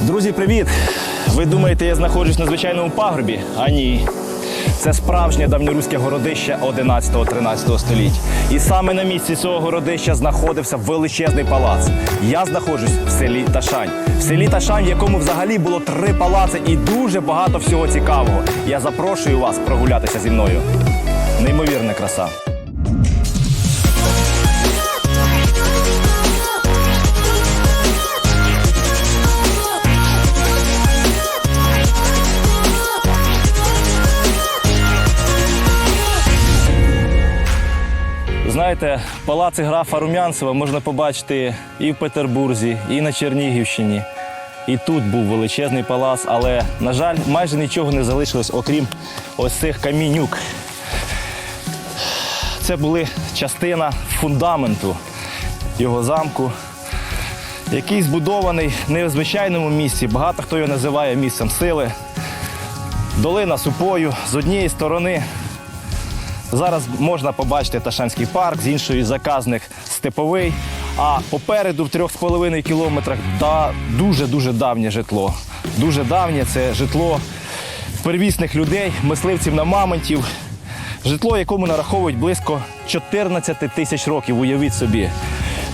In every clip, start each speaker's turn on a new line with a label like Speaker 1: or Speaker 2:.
Speaker 1: Друзі, привіт! Ви думаєте, я знаходжусь на звичайному пагорбі? А ні. Це справжнє давньоруське городище 11-13 століть. І саме на місці цього городища знаходився величезний палац. Я знаходжусь в селі Ташань. В селі Ташань, в якому взагалі було три палаци і дуже багато всього цікавого. Я запрошую вас прогулятися зі мною. Неймовірна краса. Знаєте, палаци графа Румянцева можна побачити і в Петербурзі, і на Чернігівщині. І тут був величезний палац, але, на жаль, майже нічого не залишилось, окрім ось цих камінюк. Це були частина фундаменту його замку, який збудований не в звичайному місці. Багато хто його називає місцем сили. Долина супою з однієї сторони Зараз можна побачити Ташанський парк, з іншої заказник степовий. А попереду в 3,5 кілометрах та дуже-дуже давнє житло. Дуже давнє це житло первісних людей, мисливців на мамонтів. Житло, якому нараховують близько 14 тисяч років, уявіть собі.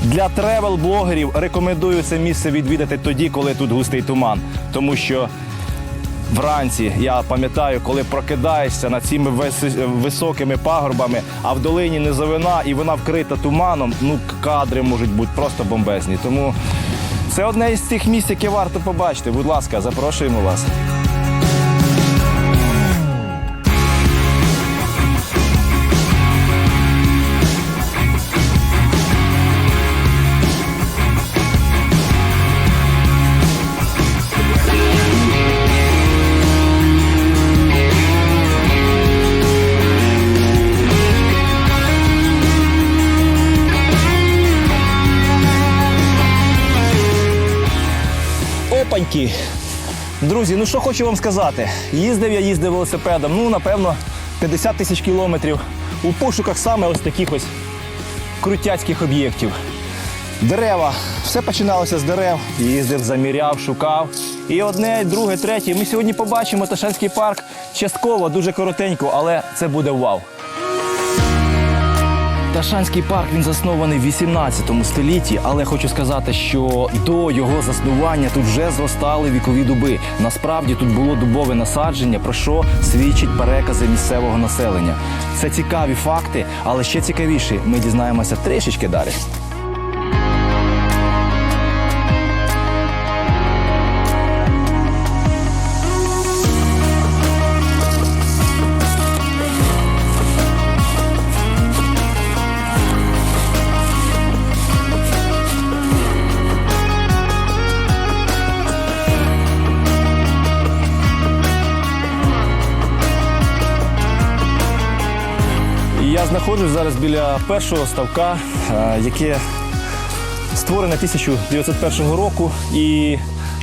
Speaker 1: Для тревел-блогерів рекомендую це місце відвідати тоді, коли тут густий туман, тому що Вранці я пам'ятаю, коли прокидаєшся над цими вис- високими пагорбами, а в долині низовина і вона вкрита туманом. Ну, кадри можуть бути просто бомбезні. Тому це одне із тих місць, яке варто побачити. Будь ласка, запрошуємо вас. Опаньки! Друзі, ну що хочу вам сказати. Їздив я їздив велосипедом, ну, напевно, 50 тисяч кілометрів у пошуках саме ось таких ось крутяцьких об'єктів. Дерева. Все починалося з дерев. Їздив, заміряв, шукав. І одне, друге, третє. Ми сьогодні побачимо Ташанський парк частково, дуже коротенько, але це буде вау. Ташанський парк він заснований в 18 столітті, але хочу сказати, що до його заснування тут вже зростали вікові дуби. Насправді тут було дубове насадження, про що свідчать перекази місцевого населення. Це цікаві факти, але ще цікавіше ми дізнаємося трішечки далі. Я знаходжусь зараз біля першого ставка, е, яке створене 1901 року. І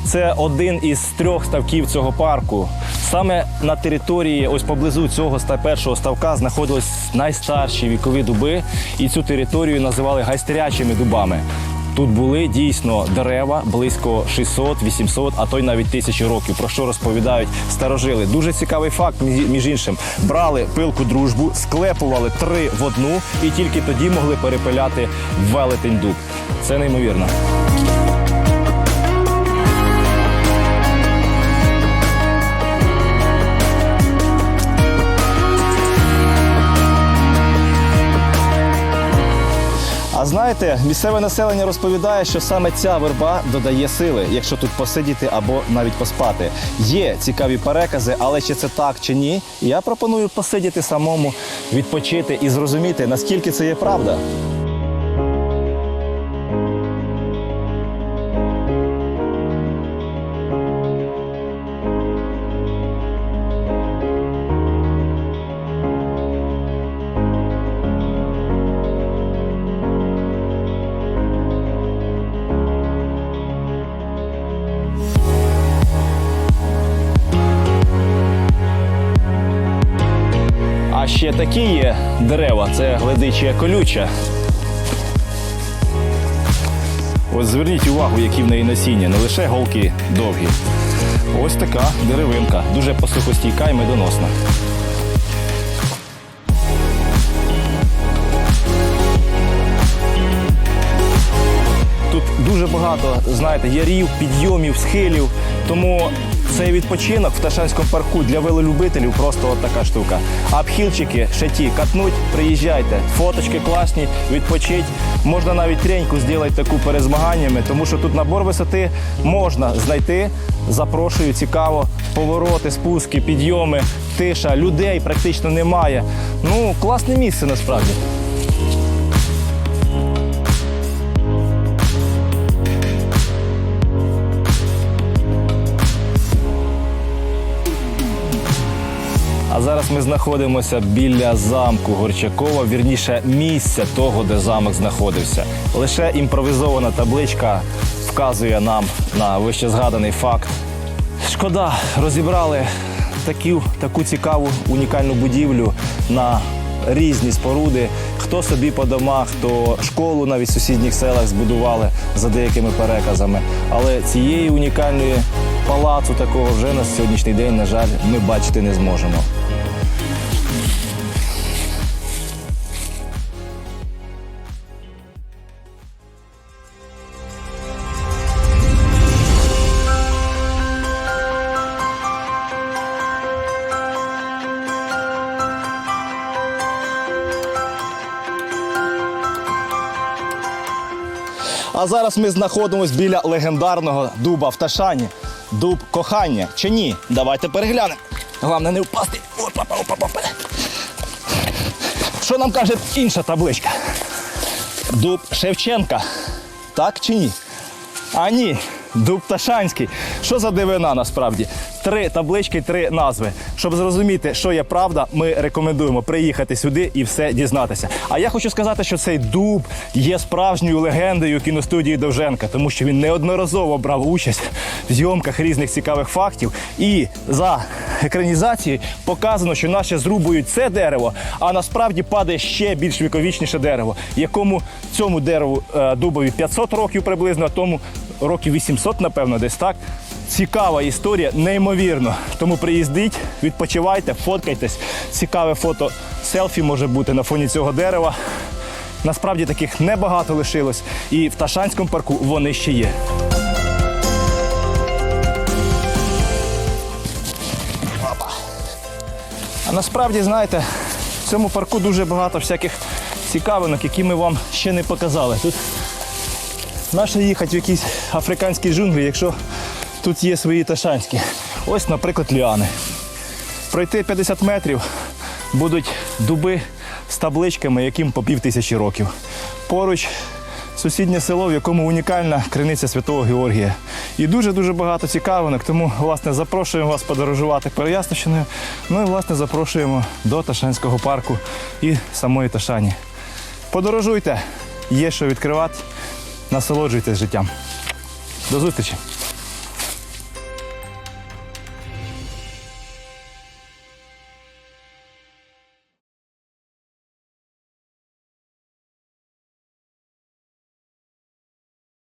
Speaker 1: це один із трьох ставків цього парку. Саме на території, ось поблизу цього першого ставка, знаходились найстарші вікові дуби, і цю територію називали гайстерячими дубами. Тут були дійсно дерева близько 600, 800, а то й навіть тисячі років. Про що розповідають старожили. Дуже цікавий факт, між іншим. Брали пилку дружбу, склепували три в одну і тільки тоді могли перепиляти велетень дуб. Це неймовірно. А знаєте, місцеве населення розповідає, що саме ця верба додає сили, якщо тут посидіти або навіть поспати. Є цікаві перекази, але чи це так чи ні, я пропоную посидіти самому, відпочити і зрозуміти, наскільки це є правда. Ще такі є дерева це гледичія колюча. Ось зверніть увагу, які в неї насіння, не лише голки довгі. Ось така деревинка, дуже посухостійка і медоносна. Тут дуже багато, знаєте, ярів, підйомів, схилів. Тому цей відпочинок в Ташанському парку для велолюбителів просто от така штука. А обхилчики ще ті, катнуть, приїжджайте. Фоточки класні, відпочить. Можна навіть треньку зробити таку перед змаганнями, тому що тут набор висоти можна знайти. Запрошую, цікаво. Повороти, спуски, підйоми, тиша, людей практично немає. Ну, класне місце насправді. Зараз ми знаходимося біля замку Горчакова, вірніше місця того, де замок знаходився. Лише імпровізована табличка вказує нам на вище згаданий факт. Шкода, розібрали таку, таку цікаву унікальну будівлю на різні споруди. Хто собі по домах, хто школу навіть в сусідніх селах збудували за деякими переказами. Але цієї унікальної палацу такого вже на сьогоднішній день, на жаль, ми бачити не зможемо. А зараз ми знаходимося біля легендарного дуба в Ташані. Дуб кохання. Чи ні? Давайте переглянемо. Головне не впасти. Опа, опа, опа. Що нам каже інша табличка? Дуб Шевченка. Так чи ні? А ні, дуб Ташанський. Що за дивина насправді? Три таблички, три назви. Щоб зрозуміти, що є правда, ми рекомендуємо приїхати сюди і все дізнатися. А я хочу сказати, що цей дуб є справжньою легендою кіностудії Довженка, тому що він неодноразово брав участь в зйомках різних цікавих фактів. І за екранізацією показано, що наші зрубують це дерево, а насправді падає ще більш віковічніше дерево, якому цьому дереву е, дубові 500 років приблизно, а тому років 800, напевно, десь так. Цікава історія, неймовірно. Тому приїздіть, відпочивайте, фоткайтесь. Цікаве фото селфі може бути на фоні цього дерева. Насправді таких небагато лишилось, і в Ташанському парку вони ще є. А насправді, знаєте, в цьому парку дуже багато всяких цікавинок, які ми вам ще не показали. Тут Наше їхати в якісь африканські джунглі, якщо тут є свої ташанські. Ось, наприклад, ліани. Пройти 50 метрів будуть дуби з табличками, яким по пів тисячі років. Поруч сусіднє село, в якому унікальна криниця Святого Георгія. І дуже-дуже багато цікавинок, тому власне запрошуємо вас подорожувати Переяславщиною. Ну і власне запрошуємо до Ташанського парку і самої Ташані. Подорожуйте, є що відкривати, насолоджуйтесь життям. До зустрічі!